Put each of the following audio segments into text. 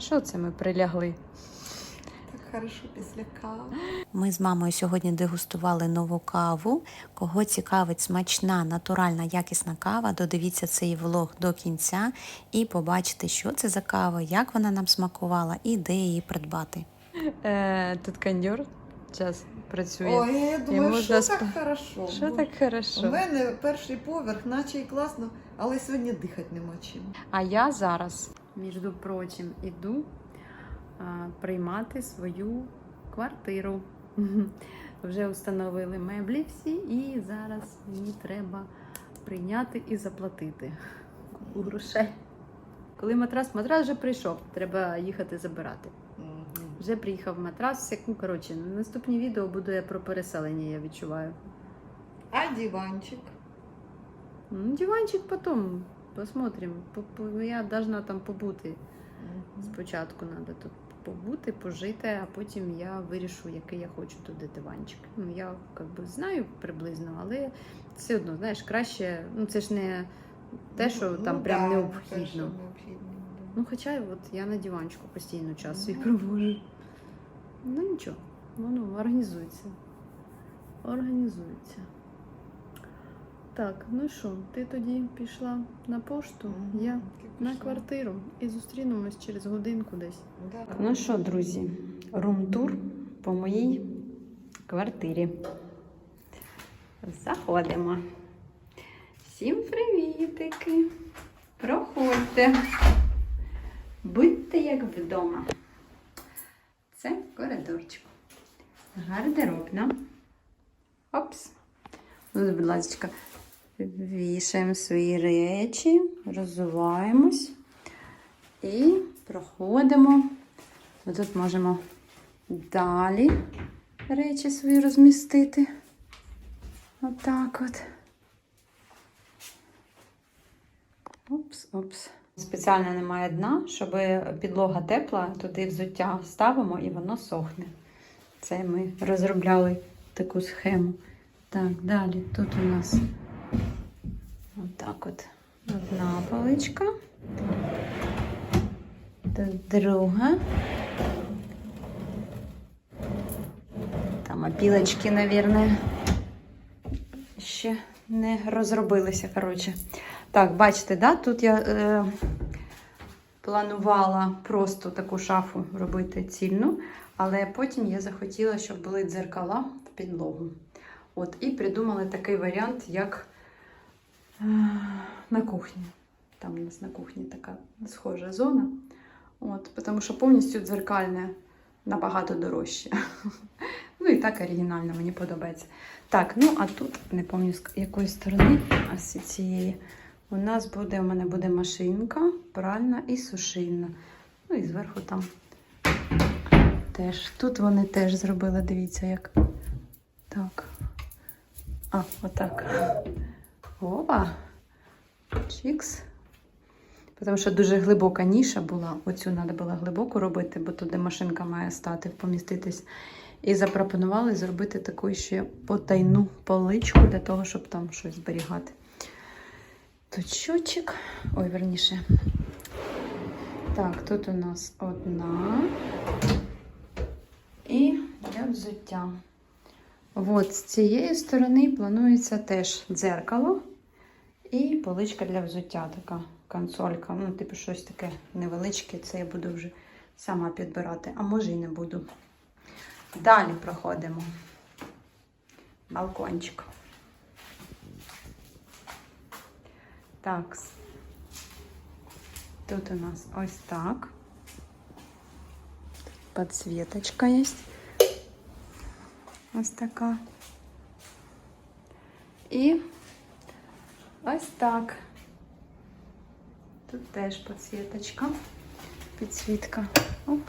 А що це ми прилягли? Так хорошо після кави. Ми з мамою сьогодні дегустували нову каву. Кого цікавить смачна, натуральна, якісна кава, додивіться цей влог до кінця і побачите, що це за кава, як вона нам смакувала і де її придбати. Е, тут кондьор зараз працює. Ой, я думаю, Йому що засп- так хорошо. що Бо так У мене перший поверх, наче і класно, але сьогодні дихати нема чим. А я зараз, між прочим, іду приймати свою квартиру. Вже встановили меблі всі, і зараз мені треба прийняти і заплатити грошей. Коли матрас, матрас вже прийшов, треба їхати забирати. Вже приїхав матрас. Ну, коротше, наступні відео буде про переселення, я відчуваю. А диванчик? Ну, диванчик потім посмотрим. По- по- Я должна там побути. Спочатку треба тут побути, пожити, а потім я вирішу, який я хочу туди диванчик. Ну, я як би, знаю приблизно, але все одно, знаєш, краще, ну це ж не те, що там Ну, прям да, необхідно. те, що необхідно, да. Ну, хоча от я на диванчику постійно час свій Ну. проводжу. Ну нічого, воно організується. Організується. Так, ну що, ти тоді пішла на пошту, Мгм, я на квартиру і зустрінемось через годинку десь. Да. Ну що, друзі, рум-тур по моїй квартирі. Заходимо. Всім привітики! Проходьте. Будьте як вдома. Це коридорчик. Гардеробна. Опс. Ну, будь ласка, вішаємо свої речі, розуваємось і проходимо. Тут можемо далі речі свої розмістити. Отак от. Опс, опс. Спеціально немає дна, щоб підлога тепла, туди взуття ставимо і воно сохне. Це ми розробляли таку схему. Так, далі тут у нас отак от одна поличка. Тут друга. Там опілочки, мабуть, ще не розробилися, коротше. Так, бачите, да? тут я е, планувала просто таку шафу робити цільну, але потім я захотіла, щоб були дзеркала в підлогу. От, і придумали такий варіант, як на кухні. Там у нас на кухні така схожа зона. От, тому що повністю дзеркальне набагато дорожче. Ну і так оригінально, мені подобається. Так, ну а тут, не пам'ятаю з якої сторони, а з цієї. У нас буде, у мене буде машинка, пральна і сушильна. Ну і зверху там теж. Тут вони теж зробили, дивіться, як. Так. А, отак. Опа. Чікс. Тому що дуже глибока ніша була. Оцю треба було глибоко робити, бо туди машинка має стати, поміститись. І запропонували зробити таку ще потайну поличку для того, щоб там щось зберігати. Тут щотчик. Ой, верніше. Так, тут у нас одна. І для взуття. От з цієї сторони планується теж дзеркало і поличка для взуття, така консолька. Ну, типу, щось таке невеличке. Це я буду вже сама підбирати, а може і не буду. Далі проходимо. Балкончик. Так. Тут у нас ось так. Подсветочка є. Ось така. І ось так. Тут теж підсвіточка. Підсвітка. Оп.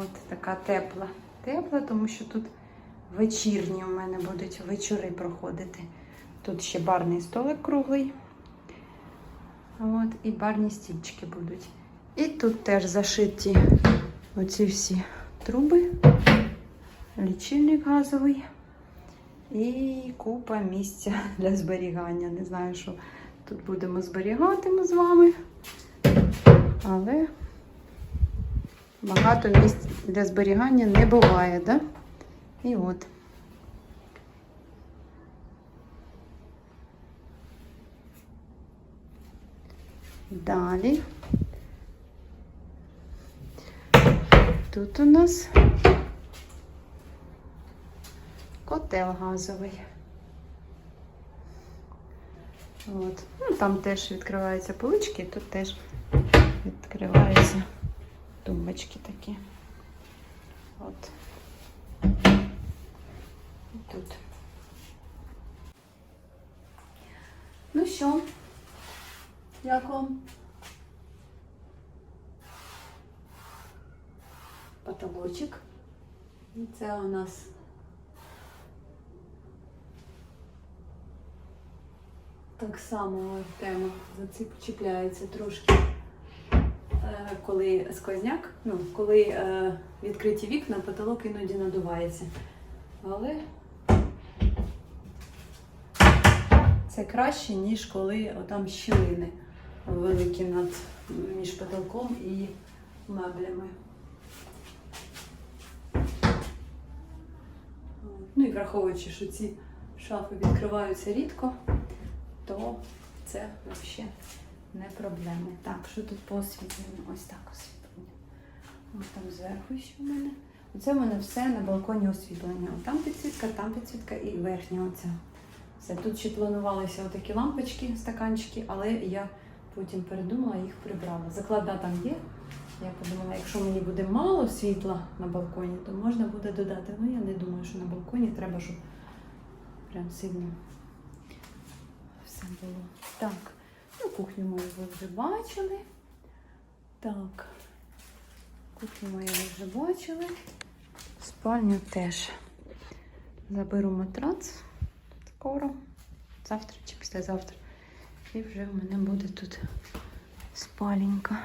От така тепла. Тепла, тому що тут вечірні у мене будуть вечори проходити. Тут ще барний столик круглий. От, і барні стільчики будуть. І тут теж зашиті оці всі труби, лічильник газовий і купа місця для зберігання. Не знаю, що тут будемо зберігати ми з вами. Але багато місць для зберігання не буває, да? І от. Далі. Тут у нас котел газовий. От. Ну, там теж відкриваються полички, тут теж відкриваються тумбочки такі. От. Тут. Ну що, як вам? Потолочок. І це у нас так само тема зачіпляється трошки. Е, Коли сквозняк, ну, коли е, відкриті вікна, потолок іноді надувається. Але це краще, ніж коли там щілини великі над між потолком і меблями. Ну і враховуючи, що ці шафи відкриваються рідко, то це взагалі не проблема. Так, що тут по освітленню? Ось так освітлення. Ось там зверху ще в мене. Оце в мене все на балконі освітлення. От Там підсвітка, там підсвітка і верхня оця. Все. Тут ще планувалися отакі лампочки, стаканчики, але я потім передумала, їх прибрала. Закладна там є. Я подумала, якщо мені буде мало світла на балконі, то можна буде додати. Ну я не думаю, що на балконі треба, щоб прям сильно все було. Так, ну кухню мою ви вже бачили. Так, кухню мою ви вже бачили. Спальню теж. Заберу матрац скоро, завтра чи післязавтра. І вже в мене буде тут спаленька.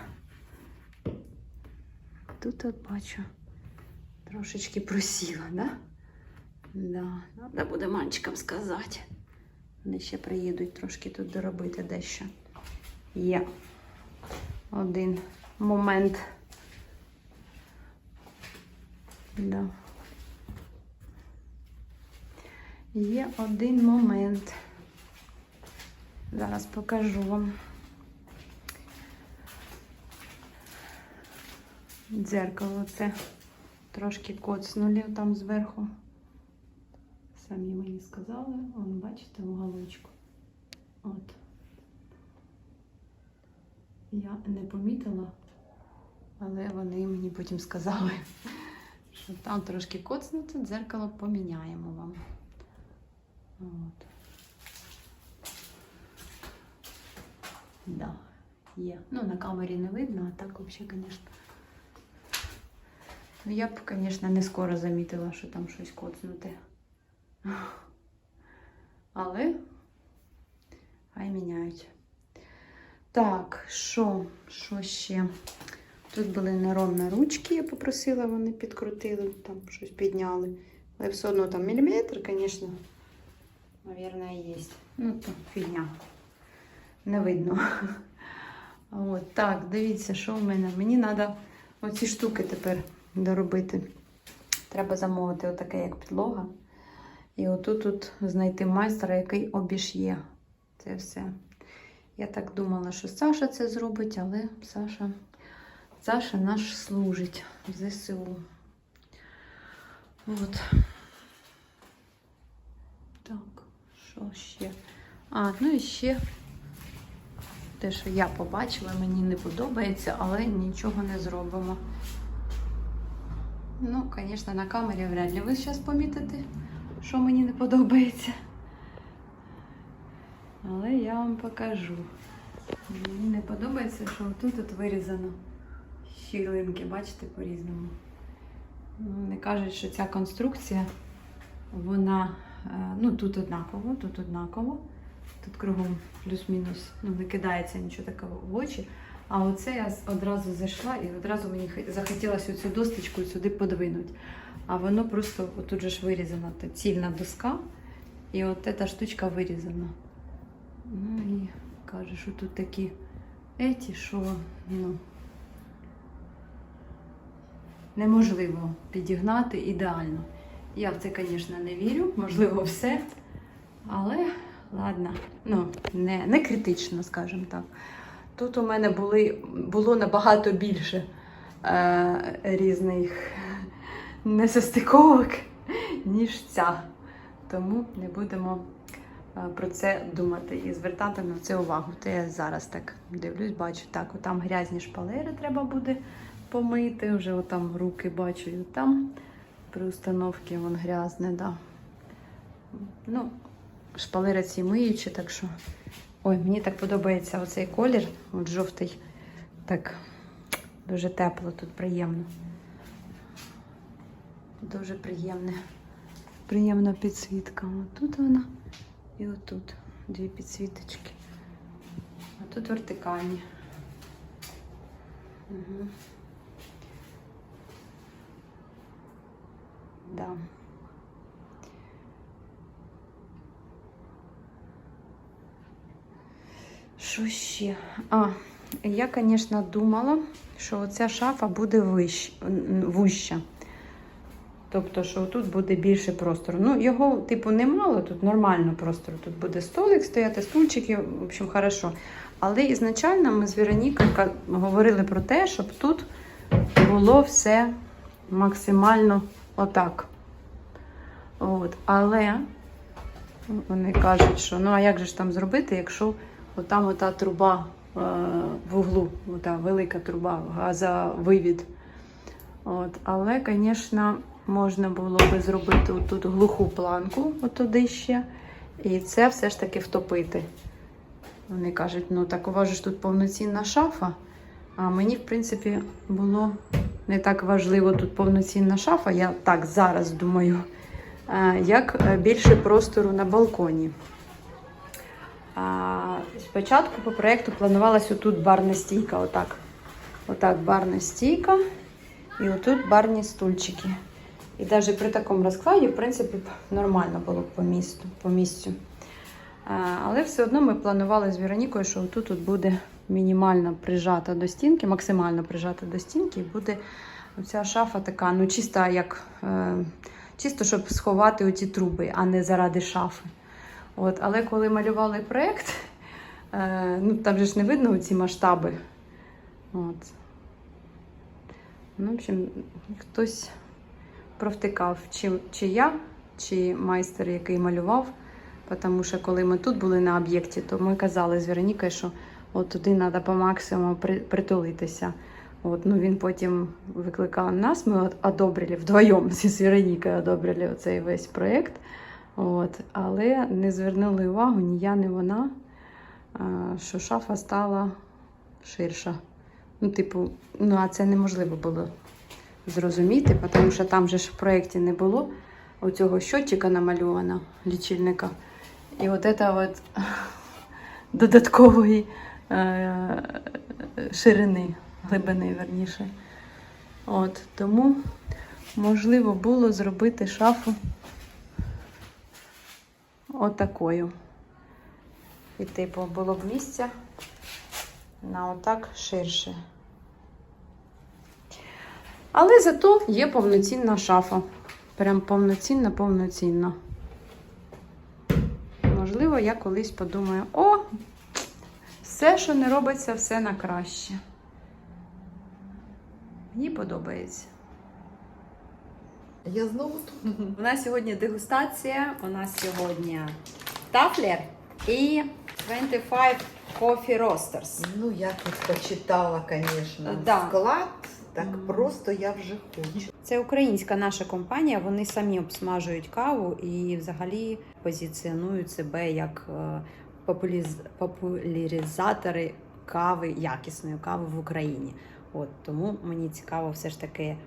Тут от бачу трошечки просіла, да? Да. Треба буде мальчикам сказати. Вони ще приїдуть трошки тут доробити дещо. Є один момент. Да. Є один момент. Зараз покажу вам. Дзеркало це трошки коцнули там зверху. Самі мені сказали, вон, бачите, уголочку. От. Я не помітила, але вони мені потім сказали, що там трошки коцнуто, дзеркало поміняємо вам. От. Да, є. Ну, на камері не видно, а так взагалі, звісно. Ну, я б, звісно, не скоро замітила, що там щось коцнуте. Але хай міняють. Так, що, що ще? Тут були неровні ручки, я попросила, вони підкрутили, там щось підняли. Але все одно там міліметр, звісно, мабуть, є. Ну, то фігня. Не видно. От, так, дивіться, що в мене. Мені треба оці штуки тепер доробити. Треба замовити отаке, як підлога. І отут тут знайти майстра, який обіш'є це все. Я так думала, що Саша це зробить, але Саша, Саша наш служить в ЗСУ. От. Так, що ще? А, ну і ще те, що я побачила, мені не подобається, але нічого не зробимо. Ну, звісно, на камері вряд ли ви зараз помітите, що мені не подобається. Але я вам покажу. Мені не подобається, що тут от вирізано щілинки, бачите, по-різному. Вони кажуть, що ця конструкція, вона, е, ну тут однаково, тут однаково. Тут кругом плюс-мінус ну, не кидається нічого такого в очі. А оце я одразу зайшла і одразу мені захотілося цю досточку сюди подвинути. А воно просто отут же ж вирізана цільна доска, і от ця штучка вирізана. Ну і каже, що тут такі еті, що ну. неможливо підігнати ідеально. Я в це, звісно, не вірю, можливо, все. Але ладно, ну, не, не критично, скажімо так. Тут у мене були, було набагато більше е, різних несостиковок, ніж ця. Тому не будемо е, про це думати і звертати на це увагу. То я зараз так дивлюсь, бачу, так, там грязні шпалери треба буде помити. Вже отам руки бачу, і там при установці вон грязне, да. Ну, шпалери ці миючі, так що. Ой, мені так подобається оцей колір, от жовтий. Так дуже тепло, тут приємно. Дуже приємне. Приємна підсвітка. Тут вона і отут дві підсвіточки. А тут вертикальні. Угу. Да. Що ще? А, я, звісно, думала, що оця шафа буде вищ, вуща. Тобто, що тут буде більше простору. Ну, його, типу, немало, тут нормально простору. Тут буде столик стояти, стульчики, в общем, хорошо. Але ізначально ми з Веронікою говорили про те, щоб тут було все максимально отак. От. Але вони кажуть, що ну а як же ж там зробити, якщо отам ота труба е, в углу, ота велика труба, газовивід. От. Але, звісно, можна було би зробити тут глуху планку, отуди ще, і це все ж таки втопити. Вони кажуть, ну так у вас ж тут повноцінна шафа. А мені, в принципі, було не так важливо тут повноцінна шафа. Я так зараз думаю, е, як е, більше простору на балконі. А, спочатку по проєкту планувалася отут барна стійка. Отак. Отак барна стійка. І отут барні стульчики. І навіть при такому розкладі, в принципі, нормально було б по місту, по місцю. А, Але все одно ми планували з Веронікою, що тут тут буде мінімально прижата до стінки, максимально прижата до стінки, і буде ця шафа така, ну чиста, як е, чисто, щоб сховати оті труби, а не заради шафи. От, але коли малювали проєкт, е, ну там же ж не видно ці масштаби. От. Ну, в общем, хтось провтикав, чи, чи я, чи майстер, який малював. Тому що коли ми тут були на об'єкті, то ми казали з Веронікою, що от туди треба по максимуму притулитися. От, ну, він потім викликав нас, ми одобрили вдвоєм зі Веронікою одобрили оцей весь проєкт. От, але не звернули увагу ні я, ні вона, що шафа стала ширша. Ну, типу, ну а це неможливо було зрозуміти, тому що там же ж в проєкті не було оцього щотчика намальовано, лічильника. І от це от додаткової е, ширини, глибини, верніше. От, тому можливо було зробити шафу отакою. І, типу, було б місця на отак ширше. Але зато є повноцінна шафа. Прям повноцінна, повноцінна. Можливо, я колись подумаю: о, все, що не робиться, все на краще. Мені подобається. Я знову тут. У нас сьогодні дегустація. У нас сьогодні тафлер і 25 Coffee Roasters. Ну, я тут почитала, звісно, Да. склад. Так просто я вже хочу. Це українська наша компанія. Вони самі обсмажують каву і взагалі позиціонують себе як е, популіз- популяризатори кави, якісної кави в Україні. От тому мені цікаво все ж таки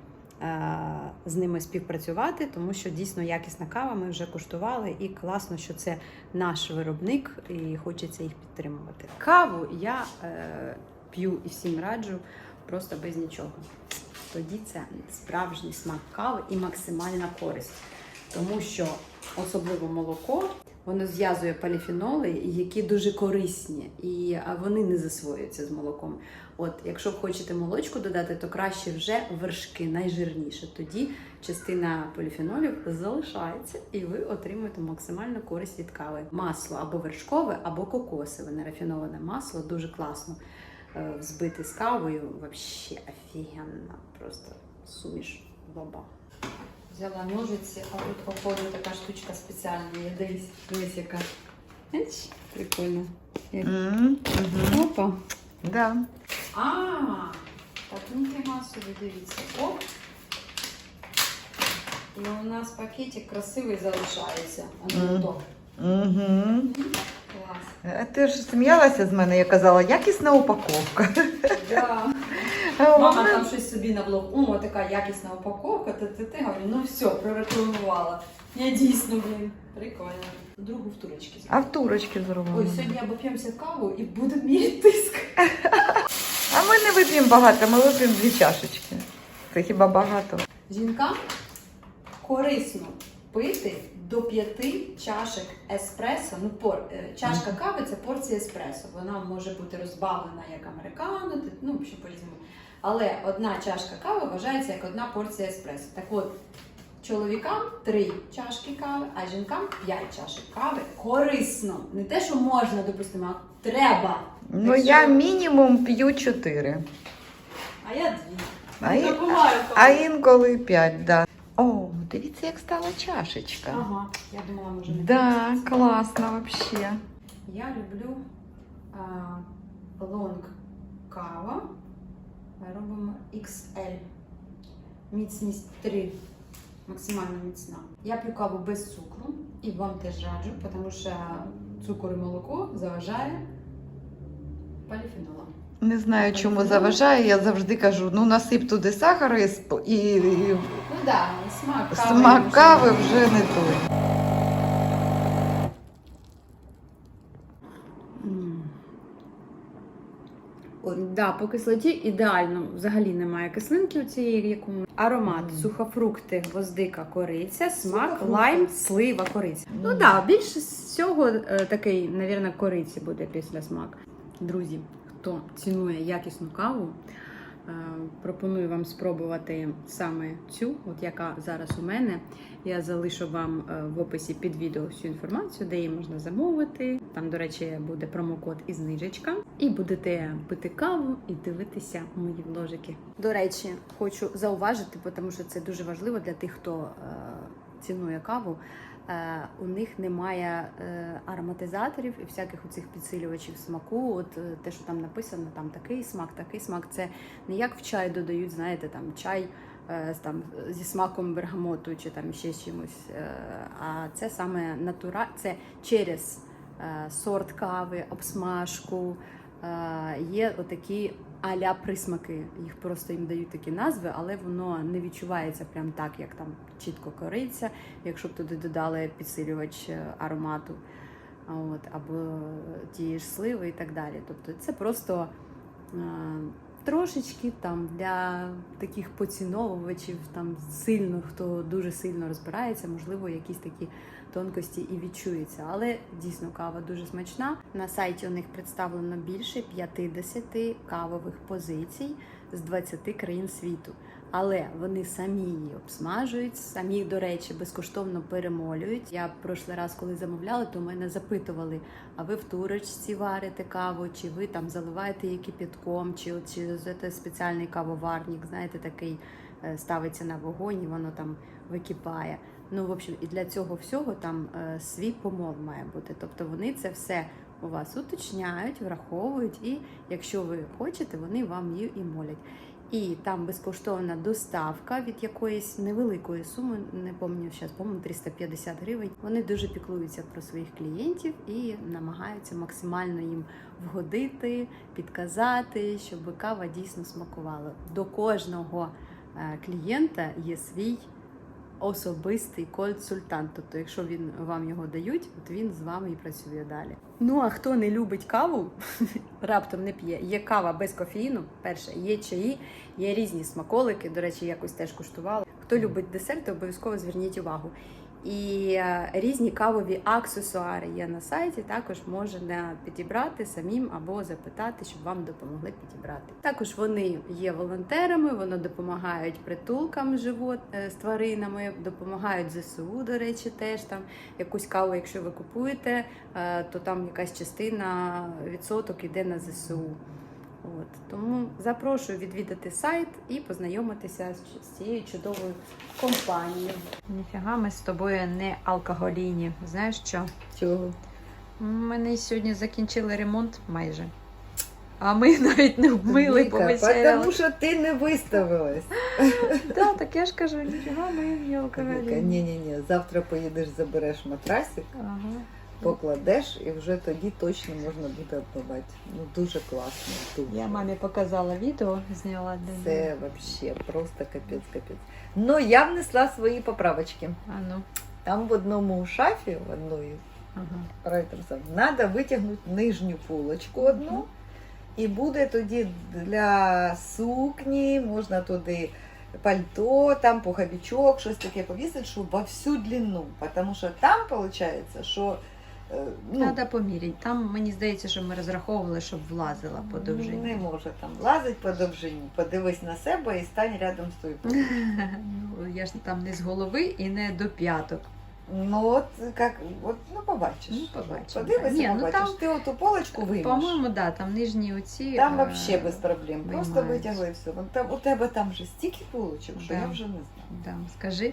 з ними співпрацювати, тому що дійсно якісна кава. Ми вже куштували, і класно, що це наш виробник, і хочеться їх підтримувати. Каву я е, п'ю і всім раджу просто без нічого тоді це справжній смак кави і максимальна користь. Тому що особливо молоко Воно зв'язує поліфеноли, які дуже корисні, і вони не засвоюються з молоком. От, якщо хочете молочку додати, то краще вже вершки, найжирніше. Тоді частина поліфенолів залишається, і ви отримуєте максимальну користь від кави. Масло або вершкове, або кокосове, нерафіноване масло дуже класно е, взбити з кавою. Вообще офігенно. Просто суміш баба. Взяла ножиці, а тут походу така штучка спеціальна. Дивись, дивись яка. Бачиш? Прикольно. М, мгм. Опа. Да. А, так ніфіга собі, дивіться. Оп. І у нас пакетик красивий залишається. А не то. Угу. Клас. Ти ж сміялася з мене, я казала, якісна упаковка. Да. А Мама там щось собі на блог. О, така якісна упаковка. Ти, ти, ти говорю, ну все, прорекламувала. Я дійсно, блін. Прикольно. Другу в турочки. А в турочки Ой, зробили. сьогодні обоп'ємося каву і буде міряти тиск. А ми не вип'ємо багато, ми вип'ємо дві чашечки. Це хіба багато? Жінкам корисно пити до п'яти чашок еспресо. Ну, пор, е, чашка кави це порція еспресо. Вона може бути розбавлена як американо, ну, що по-різному. Але одна чашка кави вважається як одна порція еспресо. Так от, чоловікам три чашки кави, а жінкам п'ять чашок кави. Корисно. Не те, що можна, допустимо, а треба. Ну я мінімум п'ю чотири. А я дві. А, забуваю, а коли. інколи п'ять, да. О, дивіться, як стала чашечка. Ага, я думала, може не Да, хочеться. класно вообще. Я люблю а, лонг кава. Робимо XL. Міцність 3. Максимально міцна. Я п'ю каву без цукру і вам теж раджу, тому що цукор і молоко заважає поліфенолам. Не знаю, чому заважає. Я завжди кажу: ну насип туди сахар і, сп- і, і Ну да, смак кави. смак кави вже не той. О, да, по кислоті ідеально. Взагалі немає кислинки у цієї якому. Аромат, Мгм. сухофрукти, гвоздика, кориця, смак, Сухофрукти. лайм, слива, кориця. Ну так, да, більше всього е, такий, навірно, кориці буде після смак. Друзі, хто цінує якісну каву, е, пропоную вам спробувати саме цю, от яка зараз у мене. Я залишу вам е, в описі під відео всю інформацію, де її можна замовити. Там, до речі, буде промокод і знижечка. І будете пити каву і дивитися мої вложики. До речі, хочу зауважити, тому що це дуже важливо для тих, хто е, цінує каву. Е, у них немає е, ароматизаторів і всяких оцих підсилювачів смаку. От е, те, що там написано, там такий смак, такий смак. Це не як в чай додають, знаєте, там чай там, зі смаком бергамоту чи там ще чимось. А це саме натура, це через сорт кави, обсмажку. Є отакі аля присмаки. Їх просто їм дають такі назви, але воно не відчувається прям так, як там чітко кориця, якщо б туди додали підсилювач е, аромату. От, або ті ж сливи і так далі. Тобто це просто е, трошечки там для таких поціновувачів, там сильно, хто дуже сильно розбирається, можливо, якісь такі тонкості і відчуються. Але дійсно кава дуже смачна. На сайті у них представлено більше 50 кавових позицій з 20 країн світу. Але вони самі її обсмажують, самі, до речі, безкоштовно перемолюють. Я прошлий раз, коли замовляла, то мене запитували: а ви в турочці варите каву, чи ви там заливаєте її кипятком, чи, чи це спеціальний кавоварник, знаєте, такий е, ставиться на вогонь, і воно там википає. Ну, в общем, і для цього всього там е, свій помол має бути. Тобто вони це все у вас уточняють, враховують, і якщо ви хочете, вони вам її і молять. І там безкоштовна доставка від якоїсь невеликої суми, не пам'ятаю зараз, по-моєму, 350 гривень. Вони дуже піклуються про своїх клієнтів і намагаються максимально їм вгодити, підказати, щоб кава дійсно смакувала. До кожного е, клієнта є свій особистий консультант. Тобто, якщо він вам його дають, от він з вами і працює далі. Ну а хто не любить каву, раптом не п'є. Є кава без кофеїну. Перше, є чаї, є різні смаколики. До речі, якось теж куштувала. Хто любить десерти, обов'язково зверніть увагу. І е, різні кавові аксесуари є на сайті. Також можна підібрати самим або запитати, щоб вам допомогли підібрати. Також вони є волонтерами, вони допомагають притулкам живот е, з тваринами, допомагають ЗСУ, до речі, теж там якусь каву, якщо ви купуєте, е, то там якась частина відсоток іде на ЗСУ. От тому запрошую відвідати сайт і познайомитися з, цією чудовою компанією. Ніфіга, ми з тобою не алкоголійні. Знаєш що? Чого? Ми сьогодні закінчили ремонт майже. А ми навіть не вмили повечеряли. Тому що ти не виставилась. Да, так я ж кажу, ніфіга, ми не алкоголійні. ні, ні, ні. Завтра поїдеш, забереш матрасик, Ага. Покладеш, і вже тоді точно можна буде обмивати. Ну дуже класно. Дуже. Я мамі показала відео, зняла для. Це вообще просто капець, капець. Ну я внесла свої поправочки. А ну. Там в одному шафі, в одної Ага. треба витягнути нижню полочку одну. І буде тоді для сукні, можна туди пальто, там пуховичок, щось таке повісити, щоб во всю длину. Тому що там виходить, що ну, Треба поміряти. Там мені здається, що ми розраховували, щоб влазила по довжині. не може там лазить по довжині. Подивись на себе і стань рядом з тою. Ну, я ж там не з голови і не до п'яток. Ну от як, от, ну побачиш. Ну, побачимо. Подивися, Ні, ну, побачиш. там- Ти оту полочку виймеш. По-моєму, да, там нижні оці. Там е, взагалі без проблем. Просто витягли все. Там, у тебе там вже стільки полочок, що Да. я вже не знаю. Да, скажи,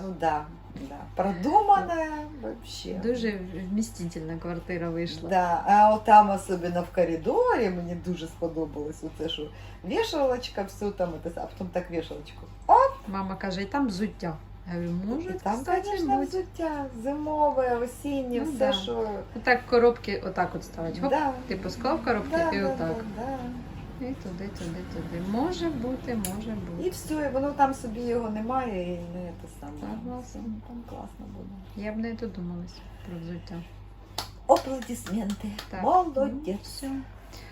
Там, да, да. Продумана вообще. дуже вмістительна квартира вийшла. Да. А от там, особливо в коридорі, мені дуже сподобалось оце, що вішалочка, все там, это, а потім так вішалочку. Мама каже, і там взуття. Я говорю, може, І там, кстати, звісно, бути. взуття, зимове, осіннє, Ну, все, да. що... Отак коробки отак от ставить. Хоп, Да. ти посклав коробки Да, і да, отак. да, да. І туди, туди, туди. Може бути, може бути. І все, і воно там собі його немає, і не те саме. Согласна. Ну, Там класно буде. Я б не додумалась про взуття. Аплодисменти. Так. Молодець. Ну, все.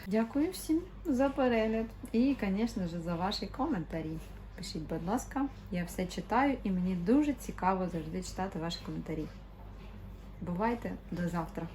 Дякую всім за перегляд. І, звісно ж, за ваші коментарі. Пишіть, будь ласка, я все читаю і мені дуже цікаво завжди читати ваші коментарі. Бувайте до завтра.